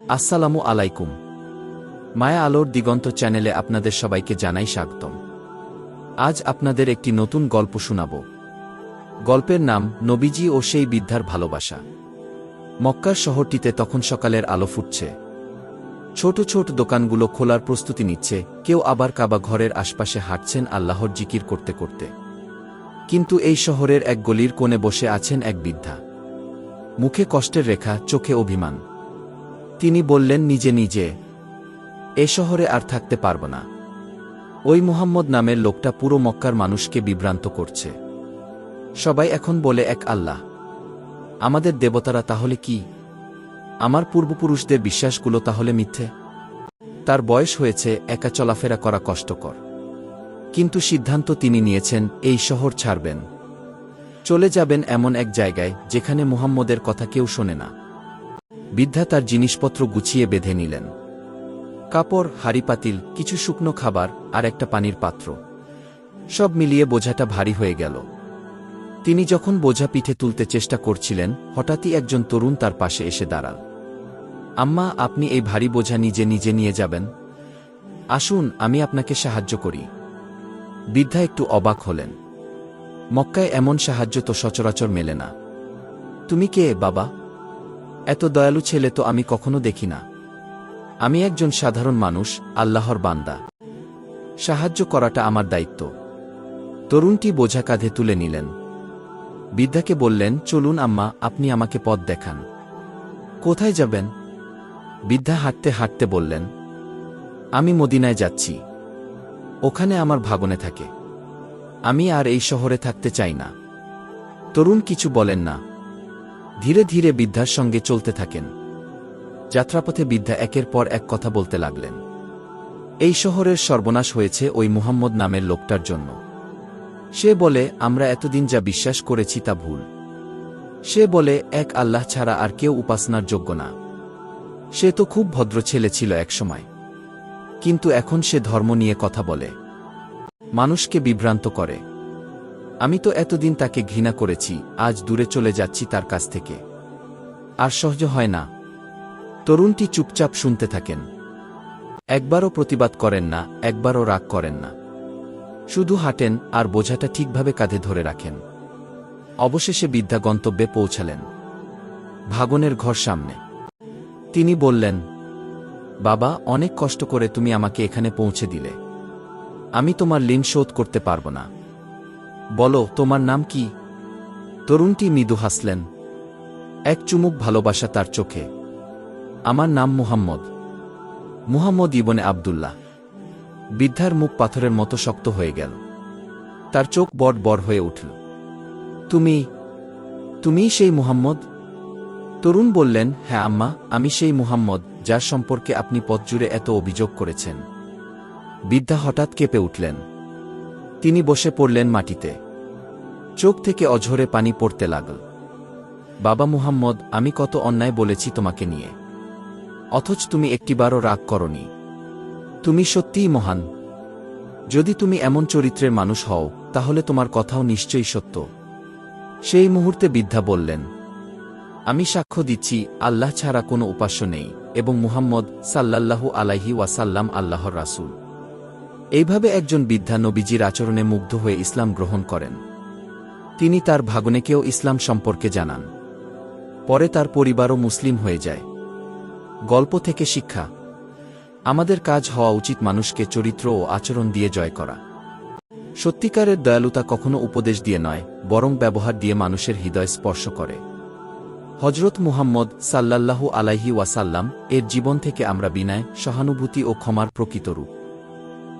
আসসালামু আলাইকুম। মায়া আলোর দিগন্ত চ্যানেলে আপনাদের সবাইকে জানাই স্বাগতম। আজ আপনাদের একটি নতুন গল্প শোনাব। গল্পের নাম, নবীজি ও সেই বিদ্যার ভালোবাসা। মক্কার শহরটিতে তখন সকালের আলো ফুটছে। ছোট ছোট দোকানগুলো খোলার প্রস্তুতি নিচ্ছে, কেউ আবার কাবা ঘরের আশপাশে হাঁটছেন আল্লাহর জিকির করতে করতে। কিন্তু এই শহরের এক গলির কোণে বসে আছেন এক বৃদ্ধা। মুখে কষ্টের রেখা, চোখে অভিমান। তিনি বললেন, নিজে নিজে। এ শহরে আর থাকতে পারব না। ওই মুহাম্মদ নামের লোকটা পুরো মক্কার মানুষকে বিভ্রান্ত করছে। সবাই এখন বলে, এক আল্লাহ। আমাদের দেবতারা তাহলে কি? আমার পূর্বপুরুষদের বিশ্বাসগুলো তাহলে মিথ্যে? তার বয়স হয়েছে, একা চলাফেরা করা কষ্টকর। কিন্তু সিদ্ধান্ত তিনি নিয়েছেন, এই শহর ছাড়বেন। চলে যাবেন এমন এক জায়গায়, যেখানে মুহাম্মদের কথা কেউ শোনে না। বৃদ্ধা তার জিনিসপত্র গুছিয়ে বেঁধে নিলেন। কাপড়, হাড়ি পাতিল, কিছু শুকনো খাবার আর একটা পানির পাত্র। সব মিলিয়ে বোঝাটা ভারী হয়ে গেল। তিনি যখন বোঝা পিঠে তুলতে চেষ্টা করছিলেন, হঠাৎই একজন তরুণ তার পাশে এসে দাঁড়াল। আম্মা, আপনি এই ভারী বোঝা নিজে নিজে নিয়ে যাবেন? আসুন, আমি আপনাকে সাহায্য করি। বৃদ্ধা একটু অবাক হলেন। মক্কায় এমন সাহায্য তো সচরাচর মেলে না। তুমি কে, বাবা? এত দয়ালু ছেলে তো আমি কখনো দেখি না। আমি একজন সাধারণ মানুষ, আল্লাহর বান্দা। সাহায্য করাটা আমার দায়িত্ব। তরুণটি বোঝা কাঁধে তুলে নিলেন। বিদ্যাকে বললেন, চলুন আম্মা, আপনি আমাকে পথ দেখান। কোথায় যাবেন? বিদ্যা হাঁটতে হাঁটতে বললেন, আমি মদিনায় যাচ্ছি। ওখানে আমার ভাগনে থাকে। আমি আর এই শহরে থাকতে চাই না। তরুণ কিছু বলেন না। ধীরে ধীরে বিদ্যার সঙ্গে চলতে থাকেন। যাত্রাপথে বিদ্যা একের পর এক কথা বলতে লাগলেন। এই শহরের সর্বনাশ হয়েছে ওই মুহাম্মদ নামের লোকটার জন্য। সে বলে, আমরা এতদিন যা বিশ্বাস করেছি তা ভুল। সে বলে, এক আল্লাহ ছাড়া আর কেউ উপাসনার যোগ্য না। সে তো খুব ভদ্র ছেলে ছিল একসময়। কিন্তু এখন সে ধর্ম নিয়ে কথা বলে। মানুষকে বিভ্রান্ত করে। আমি তো এতদিন তাকে ঘৃণা করেছি, আজ দূরে চলে যাচ্ছি তার কাছ থেকে। আর সহজ হয় না। তরুণটি চুপচাপ শুনতে থাকেন। একবারও প্রতিবাদ করেন না, একবারও রাগ করেন না। শুধু হাঁটেন, আর বোঝাটা ঠিকভাবে কাঁধে ধরে রাখেন। অবশেষে বিদ্যা গন্তব্যে পৌঁছালেন। ভাগনের ঘর সামনে। তিনি বললেন, বাবা, অনেক কষ্ট করে তুমি আমাকে এখানে পৌঁছে দিলে। আমি তোমার ঋণ শোধ করতে পারব না। বলো, তোমার নাম কি? তরুণটি মৃদু হাসলেন। এক চুমুক ভালোবাসা তার চোখে। আমার নাম মুহাম্মদ। মুহাম্মদ ইবনে আবদুল্লাহ। বৃদ্ধার মুখ পাথরের মতো শক্ত হয়ে গেল। তার চোখ বড় বড় হয়ে উঠল। তুমি তুমি সেই মুহাম্মদ? তরুণ বললেন হ্যাঁ আম্মা, আমি সেই মুহাম্মদ, যার সম্পর্কে আপনি পথ জুড়ে এত অভিযোগ করেছেন। বিদ্যা হঠাৎ কেঁপে উঠলেন। তিনি বসে পড়লেন মাটিতে। চোখ থেকে অঝরে পানি পড়তে লাগল। বাবা মুহাম্মদ, আমি কত অন্যায় বলেছি তোমাকে নিয়ে। অথচ তুমি একটিবারও রাগ করনি। তুমি সত্যিই মহান। যদি তুমি এমন চরিত্রের মানুষ হও, তাহলে তোমার কথাও নিশ্চয়ই সত্য। সেই মুহূর্তে বিদ্যা বললেন, আমি সাক্ষ্য দিচ্ছি, আল্লাহ ছাড়া কোনো উপাস্য নেই এবং মুহাম্মদ সাল্লাল্লাহু আলাইহি ওয়াসাল্লাম আল্লাহর রাসূল। এইভাবে একজন বিদ্যা নবীজির আচরণে মুগ্ধ হয়ে ইসলাম গ্রহণ করেন। তিনি তার ভাগনেকেও ইসলাম সম্পর্কে জানান। পরে তার পরিবারও মুসলিম হয়ে যায়। গল্প থেকে শিক্ষা, আমাদের কাজ হওয়া উচিত মানুষকে চরিত্র ও আচরণ দিয়ে জয় করা। সত্যিকারের দয়ালুতা কখনো উপদেশ দিয়ে নয়, বরং ব্যবহার দিয়ে মানুষের হৃদয় স্পর্শ করে। হজরত মুহাম্মদ সাল্লাল্লাহু আলাইহি ওয়াসাল্লাম এর জীবন থেকে আমরা বিনায়, সহানুভূতি ও ক্ষমার প্রকৃত রূপ।